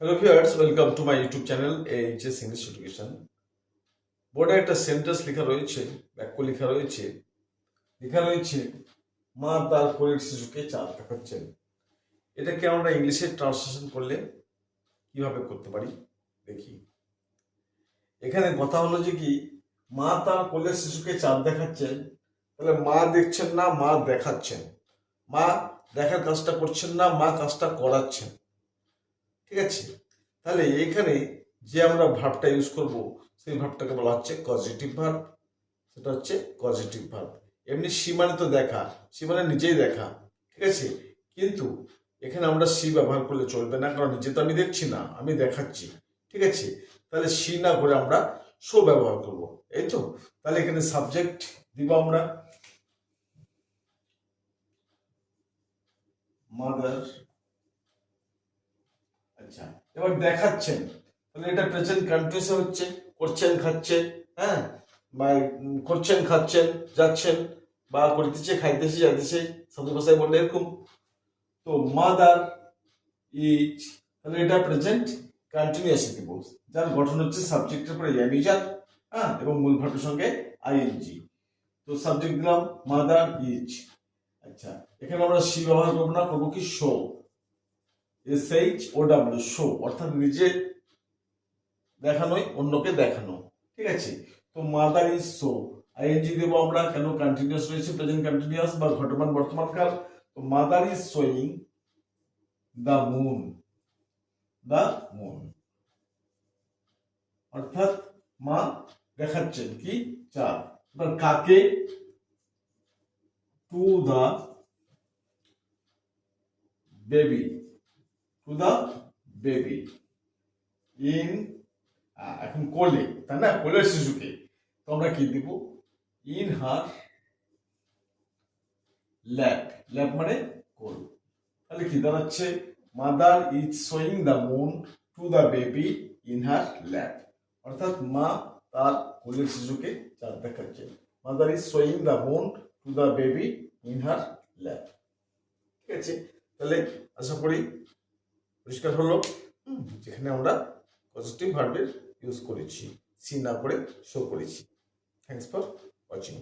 Hello viewers welcome to my YouTube channel HS English education বোর্ডে একটা sentence লেখা রয়েছে, বাক্য লেখা রয়েছে। লেখা রয়েছে, মা তার কোলের শিশুকে চাঁদ দেখাচ্ছেন। এটাকে আমরা ইংলিশে ট্রান্সলেশন করলে কীভাবে করতে পারি? দেখি। এখানে কথা হলো যে কি, মা তার কোলের শিশুকে চাঁদ দেখাচ্ছেন। তাহলে মা দেখছেন না, মা দেখাচ্ছেন। মা দেখার কাজটা করছেন না, মা কাজটা করাচ্ছেন। ঠিক আছে? তাহলে এখানে যে আমরা ভার্বটা ইউজ করব, সেই ভার্বটাকে বলা হচ্ছে পজিটিভ ভার্ব সেটা হচ্ছে পজিটিভ ভার্ব এমনি সি মানে তো দেখা, সি মানে নিজেই দেখা, ঠিক আছে? কিন্তু এখানে আমরা সি ব্যবহার করলে চলবে না, কারণ নিজে তো আমি দেখছি না, আমি দেখাচ্ছি, ঠিক আছে? তাহলে সি না করে আমরা শো ব্যবহার করব, এই তো? তাহলে এখানে সাবজেক্ট দিব আমরা। মাদার আচ্ছা এবার দেখাচ্ছেন। তাহলে এটা প্রেজেন্ট কন্টিনিউসে হচ্ছে, করছেন, খাচ্ছেন হ্যাঁ? বা করছেন, খাচ্ছেন, যাচ্ছেন, বা করিতেছে, খাইতেছে, যাইতেছে, সাধু ভাষায় বললে এরকম। তো মাদার ইজ, তাহলে এটা প্রেজেন্ট কন্টিনিউয়াসে দিব যার গঠন হচ্ছে সাবজেক্টের পরে এমিজার হ্যাঁ? এবং মূল ভার্বের সঙ্গে আইএনজি তো সাবজেক্ট দিলাম, মাদার ইজ। আচ্ছা এখানে আমরা সি ব্যবহার করব না, করব কি show S H O W show অর্থাৎ নিজে দেখানোই অন্যকে দেখানো, ঠিক আছে? তো মাদার ইজ শো আইএনজি দেবো আমরা কেন কন্টিনিউয়াস রয়েছে প্রেজেন্ট কন্টিনিউয়াস বা ঘটমান বর্তমান কাল তো mother is showing the moon the moon অর্থাৎ মা দেখাচ্ছেন কি? চাঁদ। এবার কাকে? To the baby to the baby in এখন কোলে, তাই না? কোলের শিশুকে তো আমরা কি দিব? ইন হার ল্যাপ ল্যাপ মানে কোল। তাহলে কি দাঁড়াচ্ছে? Mother is showing the moon to the baby in her lap অর্থাৎ মা তার কোলের শিশুকে চাঁদ দেখাচ্ছে। Mother is showing the moon to the baby in her lap ঠিক আছে? তাহলে আশা করি পরিষ্কার হলো। যেখানে আমরা পজিটিভ ভার্বের ইউজ করেছি সি না করে শো করেছি। Thanks for watching